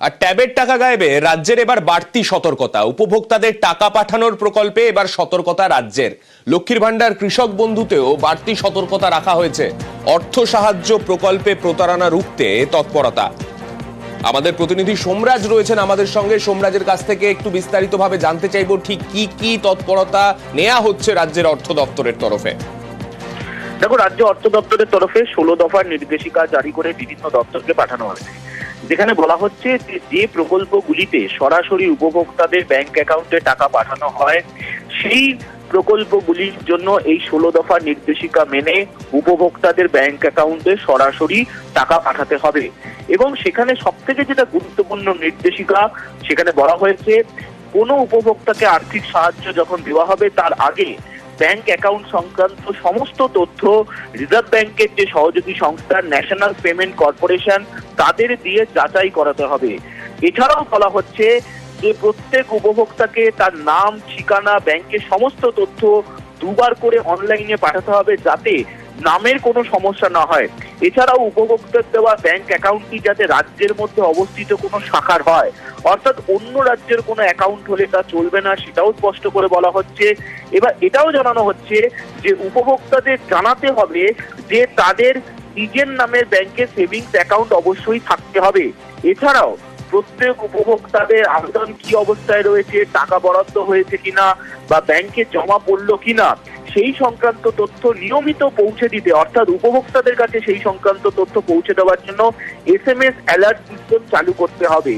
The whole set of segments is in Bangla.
আর ট্যাবের টাকা গায়েবে রাজ্যের এবার বাড়তি সতর্কতা। উপভোক্তাদের টাকা পাঠানোর প্রকল্পে এবার সতর্কতা রাজ্যের। লক্ষ্মীর ভান্ডার কৃষক বন্ধুতেও বাড়তি সতর্কতা রাখা হয়েছে। অর্থ সাহায্য প্রকল্পে প্রতারণা রুখতে তৎপরতা। আমাদের প্রতিনিধি সোমরাজ রয়েছেন আমাদের সঙ্গে। সোমরাজের কাছ থেকে একটু বিস্তারিতভাবে জানতে চাইব ঠিক কি কি তৎপরতা নেওয়া হচ্ছে রাজ্যের অর্থ দপ্তরের তরফে। দেখো, রাজ্য অর্থ দপ্তরের তরফে ষোলো দফার নির্দেশিকা জারি করে বিভিন্ন দপ্তরকে পাঠানো হয়েছে। যেখানে বলা হচ্ছে যে যে প্রকল্পগুলিতে সরাসরি উপভোক্তাদের ব্যাংক অ্যাকাউন্টে টাকা পাঠানো হয়, সেই প্রকল্পগুলির জন্য এই ষোলো দফার নির্দেশিকা মেনে উপভোক্তাদের ব্যাংক অ্যাকাউন্টে সরাসরি টাকা পাঠাতে হবে। এবং সেখানে সব থেকে যেটা গুরুত্বপূর্ণ নির্দেশিকা, সেখানে বলা হয়েছে, কোনো উপভোক্তাকে আর্থিক সাহায্য যখন দেওয়া হবে, তার আগে ব্যাংক অ্যাকাউন্ট সংক্রান্ত সমস্ত তথ্য রিজার্ভ ব্যাংকের যে সহযোগী সংস্থা ন্যাশনাল পেমেন্ট কর্পোরেশন, তাদের দিয়ে যাচাই করাতে হবে। এছাড়াও বলা হচ্ছে যে প্রত্যেক উপভোক্তাকে তার নাম, ঠিকানা, ব্যাংকের সমস্ত তথ্য দুবার করে অনলাইনে পাঠাতে হবে যাতে নামের কোনো সমস্যা না হয়। এছাড়াও উপভোক্তার দেওয়া ব্যাংক অ্যাকাউন্টটি যাতে রাজ্যের মধ্যে অবস্থিত কোনো শাখার হয়, অর্থাৎ অন্য রাজ্যের কোনো অ্যাকাউন্ট হলে তা চলবে না, সেটাও স্পষ্ট করে বলা হচ্ছে। এবার এটাও জানানো হচ্ছে যে উপভোক্তাদের জানাতে হবে যে তাদের নিজের নামের ব্যাংকে সেভিংস অ্যাকাউন্ট অবশ্যই থাকতে হবে। এছাড়াও প্রত্যেক উপভোক্তাদের আবেদন কি অবস্থায় রয়েছে, টাকা বরাদ্দ হয়েছে কিনা, বা ব্যাংকে জমা পড়ল কিনা সেই সংক্রান্ত তথ্য নিয়মিত পৌঁছে দিতে অর্থাৎ উপভোক্তাদের কাছে সেই সংক্রান্ত তথ্য পৌঁছে দেওয়ার জন্য S M S alert system চালু করতে হবে।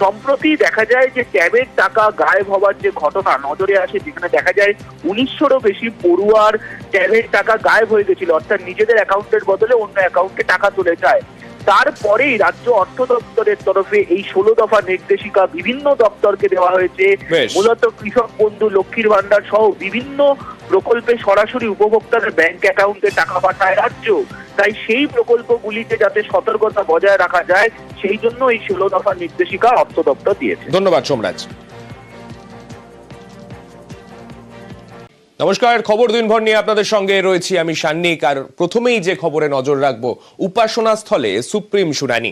সম্প্রতি দেখা যায় যে ট্যাবের টাকা গায়েব হওয়ার যে ঘটনা নজরে আসে যেখানে দেখা যায় উনিশশোরও বেশি পড়ুয়ার ট্যাবের টাকা গায়েব হয়ে গেছিল অর্থাৎ নিজেদের অ্যাকাউন্টের বদলে অন্য অ্যাকাউন্টে টাকা চলে যায়। তারপরেই রাজ্য অর্থ দপ্তরের তরফে এই ষোলো দফা নির্দেশিকা বিভিন্ন দপ্তরকে দেওয়া হয়েছে। মূলত কৃষক বন্ধু লক্ষ্মীর ভান্ডার সহ বিভিন্ন প্রকল্পে সরাসরি উপভোক্তাদের ব্যাংক অ্যাকাউন্টে টাকা পাঠায় রাজ্য। তাই সেই প্রকল্পগুলিতে যাতে সতর্কতা বজায় রাখা যায়, সেই জন্য এই ষোলো দফা নির্দেশিকা অর্থ দপ্তর দিয়েছে। ধন্যবাদ সোমরাজ। নমস্কার, খবর দিনভর নিয়ে আপনাদের সঙ্গে রয়েছি আমি সান্নিক। আর প্রথমেই যে খবরে নজর রাখব উপাসনা স্থলে সুপ্রিম শুনানি।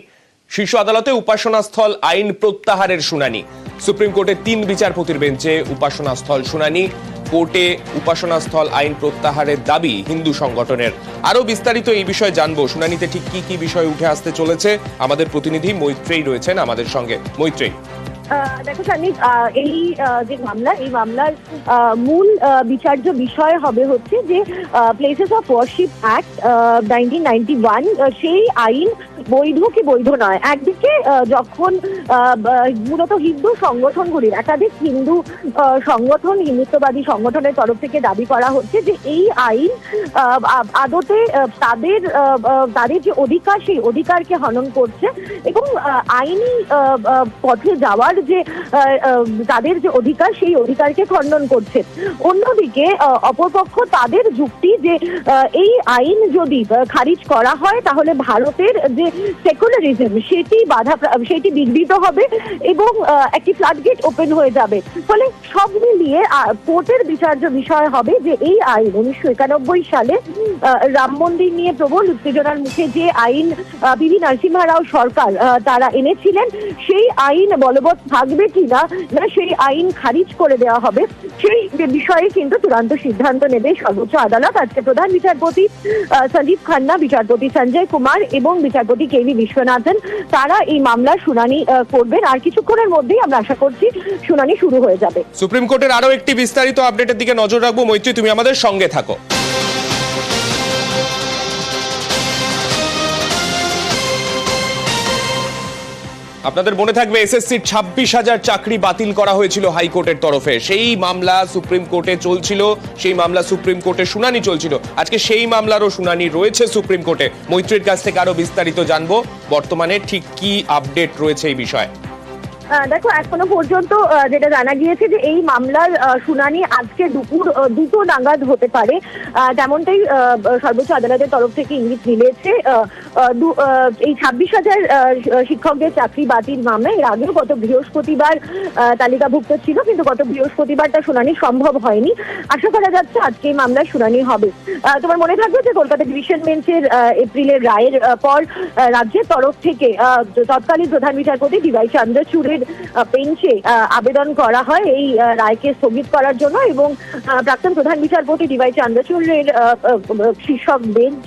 শীর্ষ আদালতে উপাসনা স্থল আইন প্রত্যাহারের শুনানি। সুপ্রিম কোর্টের তিন বিচারপতির বেঞ্চে উপাসনা স্থল শুনানি। কোর্টে উপাসনা স্থল আইন প্রত্যাহারের দাবি হিন্দু সংগঠনের। আরও বিস্তারিত এই বিষয়ে জানব। শুনানিতে ঠিক কি কি বিষয় উঠে আসতে চলেছে? আমাদের প্রতিনিধি মৈত্রেই রয়েছেন আমাদের সঙ্গে। মৈত্রেয়ী। আহ, দেখো সানি এই যে মামলা, এই মামলার মূল বিচার্য বিষয় হবে হচ্ছে যে places of worship act nineteen ninety one সেই আইন বৈধ কি বৈধ নয়। একদিকে যখন মূলত হিন্দু সংগঠনগুলির, একাধিক হিন্দু সংগঠন, হিন্দুত্ববাদী সংগঠনের তরফ থেকে দাবি করা হচ্ছে যে এই আইন আদতে তাদের তাদের যে অধিকার, সেই অধিকারকে হনন করছে এবং আইনি পথে যাওয়ার যে আহ, আহ, তাদের যে অধিকার সেই অধিকারকে খণ্ডন করছে। অন্যদিকে অপরপক্ষ তাদের যুক্তি যে এই আইন যদি খারিজ করা হয় তাহলে ভারতের যে সেকুলারিজম সেটি বাধা সেটি বিঘ্নিত হবে এবং একটি ফ্লাডগেট ওপেন হয়ে যাবে। ফলে সব মিলিয়ে কোর্টের বিচার্য বিষয় হবে যে এই আইন উনিশশো একানব্বই সালে রাম মন্দির নিয়ে প্রবল উত্তেজনার মুখে যে আইন পিভি নরসিংহ রাও সরকার তারা এনেছিলেন সেই আইন বলবৎ থাকবে কিনা, না সেই আইন খারিজ করে দেওয়া হবে, সেই বিষয়ে কিন্তু চূড়ান্ত সিদ্ধান্ত নেবে সর্বোচ্চ আদালত। আজকে প্রধান বিচারপতি সঞ্জীব খান্না, বিচারপতি সঞ্জয় কুমার এবং বিচারপতি কে বিশ্বনাথন, তারা এই মামলার শুনানি করবেন। আর কিছুক্ষণের মধ্যেই আমরা আশা করছি শুনানি শুরু হয়ে যাবে। সুপ্রিম কোর্টের আরও একটি বিস্তারিত আপডেটের দিকে নজর রাখব। মৈত্রী, তুমি আমাদের সঙ্গে থাকো। আপনাদের মনে থাকবে এসএসসির ছাব্বিশ হাজার চাকরি বাতিল করা হয়েছিল হাইকোর্টের তরফে। সেই মামলা সুপ্রিম কোর্টে চলছিল, সেই মামলা সুপ্রিম কোর্টে শুনানি চলছিল। আজকে সেই মামলারও শুনানি রয়েছে সুপ্রিম কোর্টে। মৈত্রীর কাছ থেকে আরও বিস্তারিত জানব। বর্তমানে ঠিক কি আপডেট রয়েছে এই বিষয়ে? দেখো এখনও পর্যন্ত যেটা জানা গিয়েছে যে এই মামলার শুনানি আজকে দুপুর দুটো নাগাদ হতে পারে। আহ, সর্বোচ্চ আদালতের তরফ থেকে ইঙ্গিত মিলেছে এই ছাব্বিশ হাজার শিক্ষকদের চাকরি বাতিল মামলা এর আগেও গত বৃহস্পতিবার তালিকাভুক্ত ছিল কিন্তু গত বৃহস্পতিবার তার শুনানি সম্ভব হয়নি। আশা করা যাচ্ছে আজকে এই মামলার শুনানি হবে। তোমার মনে থাকবে যে কলকাতা ডিভিশন বেঞ্চের এপ্রিলের রায়ের পর রাজ্যের তরফ থেকে তৎকালীন প্রধান বিচারপতি ডিওয়াই চন্দ্রচূড়ের বেঞ্চে আবেদন করা হয় এই রায়কে স্থগিত করার জন্য এবং প্রাক্তন প্রধান বিচারপতি ডিওয়াই চন্দ্রচূড়ের শীর্ষক বেঞ্চ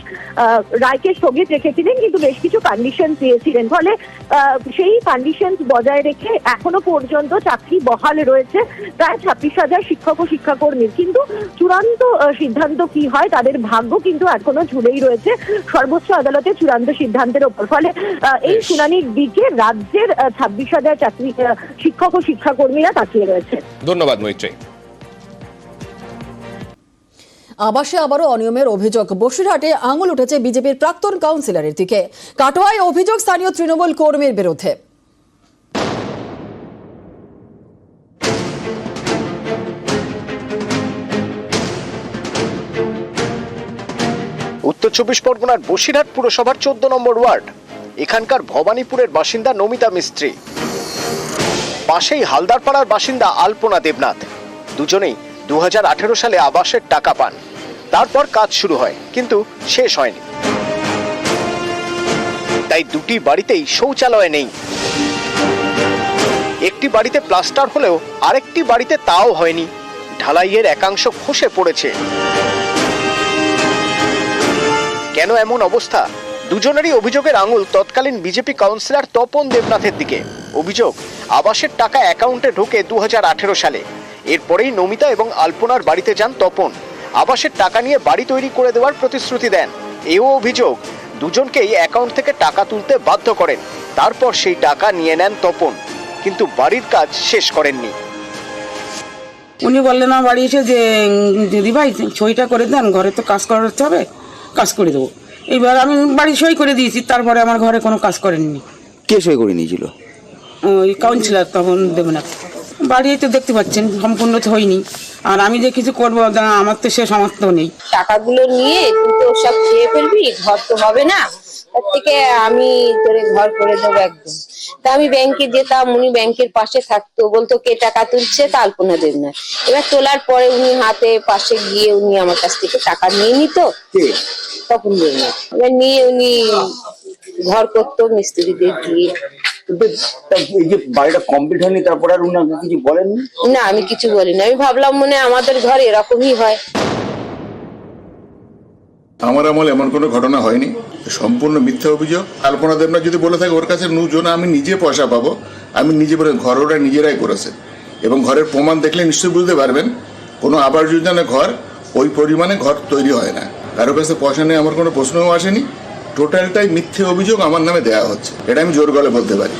রায়কে স্থগিত রেখেছিলেন কিন্তু বেশ কিছু কন্ডিশন পেয়েছিলেন ফলে সেই কন্ডিশন বজায় রেখে এখনও পর্যন্ত চাকরি বহাল রয়েছে প্রায় ছাব্বিশ হাজার শিক্ষক ও শিক্ষাকর্মীর। কিন্তু চূড়ান্ত সিদ্ধান্ত কি হয় তাদের ভাগ্য কিন্তু এখনও ঝুলেই রয়েছে। সর্বোচ্চ আদালতে চূড়ান্ত সিদ্ধান্তের ওপর। ফলে আহ, এই শুনানির দিকে রাজ্যের ছাব্বিশ হাজার চাকরি শিক্ষক ও শিক্ষাকর্মীরা তাকিয়ে রয়েছে। ধন্যবাদ মৈত্রী। আবাসে আবারও অনিয়মের অভিযোগ। বসিরহাটে আঙুল উঠেছে বিজেপির প্রাক্তন কাউন্সিলরের দিকে। কাটোয়ায় অভিযোগ স্থানীয় তৃণমূল কর্মীর বিরুদ্ধে। উত্তর চব্বিশ পরগনার বসিরহাট পুরসভার চোদ্দ নম্বর ওয়ার্ড। এখানকার ভবানীপুরের বাসিন্দা নমিতা মিস্ত্রি। পাশেই হালদারপাড়ার বাসিন্দা আলপনা দেবনাথ। দুজনেই দু হাজার আঠেরো সালে আবাসের টাকা পান। তারপর কাজ শুরু হয়, কিন্তু শেষ হয়নি। তাই দুটি বাড়িতেই শৌচালয় নেই। একটি বাড়িতে প্লাস্টার হলেও আরেকটি বাড়িতে তাও হয়নি। ঢালাইয়ের একাংশ খসে পড়েছে। কেন এমন অবস্থা? দুজনেরই অভিযোগের আঙুল তৎকালীন বিজেপি কাউন্সিলর তপন দেবনাথের দিকে। অভিযোগ আবাসের টাকা অ্যাকাউন্টে ঢোকে দু হাজার আঠেরো সালে। এরপরেই নমিতা এবং আলপনার বাড়িতে যান তপন। আবাসের টাকা নিয়ে বাড়ি তৈরি করে দেওয়ার প্রতিশ্রুতি দেন। এও অভিযোগ দুজনকেই অ্যাকাউন্ট থেকে টাকা তুলতে বাধ্য করেন। তারপর সেই টাকা নিয়ে নেন তপন। কিন্তু বাড়ির কাজ শেষ করেননি। উনি বললেন আমার বাড়ি এসে যে উম, দিদি ভাই সইটা করে দেন ঘরে তো কাজ করাতে হবে কাজ করে দেবো। এইবার আমি বাড়ি সই করে দিয়েছি তারপরে আমার ঘরে কোনো কাজ করেননি। কে সই করে নিয়েছিল? ওই কাউন্সিলার তখন দেবে না। বাড়ি তো দেখতে পাচ্ছেন সম্পূর্ণ তো হয়নি। আর আমি যে কিছু করব আমার তো সে সামর্থ্য নেই। টাকাগুলো নিয়ে তুই তো সব খেয়ে ফেলবি ঘর তো হবে না। তার থেকে আমি তোরে ঘর করে দেবো একদম। তা আমি ব্যাংকে যেতাম উনি ব্যাংকের পাশে থাকতো। বলতো কে টাকা তুলছে তা আলপনা দেব না এবার তোলার পরে উনি হাতে পাশে গিয়ে উনি আমার কাছ থেকে টাকা নিয়ে নিত। তখন দেব না এবার নিয়ে উনি ঘর করতো মিস্ত্রিদের দিয়ে। কিন্তু এই যে বাড়িটা কমপ্লিট হয়নি তারপর আর উনাকে কিছু বলেননি? না আমি কিছু বলিনি। আমি ভাবলাম মনে আমাদের ঘর এরকমই হয়। আমার আমল এমন কোনো ঘটনা হয়নি। সম্পূর্ণ মিথ্যা অভিযোগ। কল্পনা দেবনা যদি বলে থাকে, ওর কাছে নুজন আমি নিজে পয়সা পাবো। আমি নিজে বলে ঘর ওরা নিজেরাই করেছে। এবং ঘরের প্রমাণ দেখলে নিশ্চয়ই বুঝতে পারবেন, কোনো আবাস যোজনা ঘর, ওই পরিমাণে ঘর তৈরি হয় না। কারও কাছে পয়সা নিয়ে আমার কোনো প্রশ্নও আসেনি। টোটালটাই মিথ্যে অভিযোগ আমার নামে দেওয়া হচ্ছে। এটা আমি জোর গলে বলতে পারি।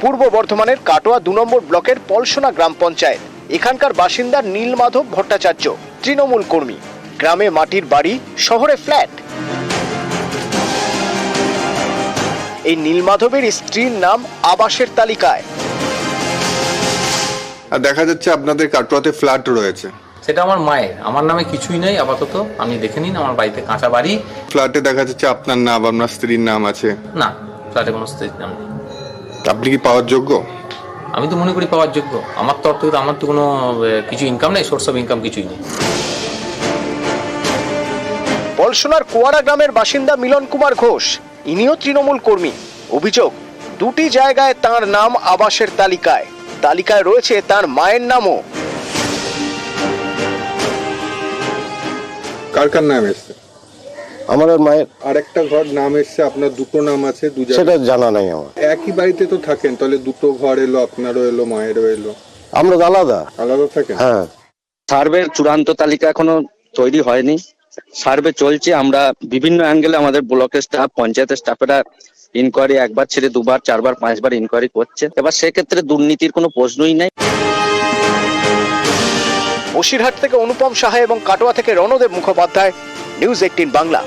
পূর্ব বর্ধমানের কাটোয়া দু নম্বর ব্লকের পলসোনা গ্রাম পঞ্চায়েত। এখানকার বাসিন্দা নীলমাধব ভট্টাচার্য তৃণমূল কর্মী। গ্রামে মাটির বাড়ি শহরে ফ্ল্যাট। এই নীলমাধবের স্ত্রীর নাম আবাসের তালিকায়। আর দেখা যাচ্ছে আপনাদের কাটোয়াতে ফ্ল্যাট রয়েছে। সেটা আমার মায়ের। আমার নামে কিছুই নেই আপাতত। আপনি দেখে নিন আমার বাড়িতে কাঁচা বাড়ি। ফ্ল্যাটে দেখা যাচ্ছে আপনার নাম আপনার স্ত্রীর নাম আছে। না ফ্ল্যাটে কোনো স্ত্রীর নাম নেই। আপনি কি পাওয়ার যোগ্য? আমি তো মনে করি পাওয়ার যোগ্য। আমার তরফ থেকে তো আমার তো কোনো কিছু ইনকাম নেই সোর্স অফ ইনকাম কিছুই নেই। পলসোনার কুয়ারা গ্রামের বাসিন্দা মিলন কুমার ঘোষ ইনিও তৃণমূল কর্মী। অভিযোগ দুটি জায়গায় তার নাম আবাসের তালিকায়। তালিকায় রয়েছে তার মায়ের নামও। কার কার নাম এসছে? আমার আর মায়ের আরেকটা ঘর নাম এসছে আপনার দুটো নাম আছে দু সেটা জানা নাই আমার। একই বাড়িতে তো থাকেন তাহলে দুটো ঘর এলো আপনারও এলো মায়েরও এলো। আমরা তো আলাদা। আলাদা থাকেন? হ্যাঁ। সার্ভের চূড়ান্ত তালিকা এখনও তৈরি হয়নি। সার্ভে চলছে আমরা বিভিন্ন অ্যাঙ্গেলে আমাদের ব্লকের স্টাফ পঞ্চায়েতের স্টাফেরা ইনকোয়ারি একবার ছেড়ে দুবার চারবার পাঁচবার ইনকোয়ারি করছে। এবার সেক্ষেত্রে দুর্নীতির কোনো প্রশ্নই নেই। বসিরহাট থেকে অনুপম সাহা এবং কাটোয়া থেকে রণদেব মুখোপাধ্যায় নিউজ এইটিন বাংলা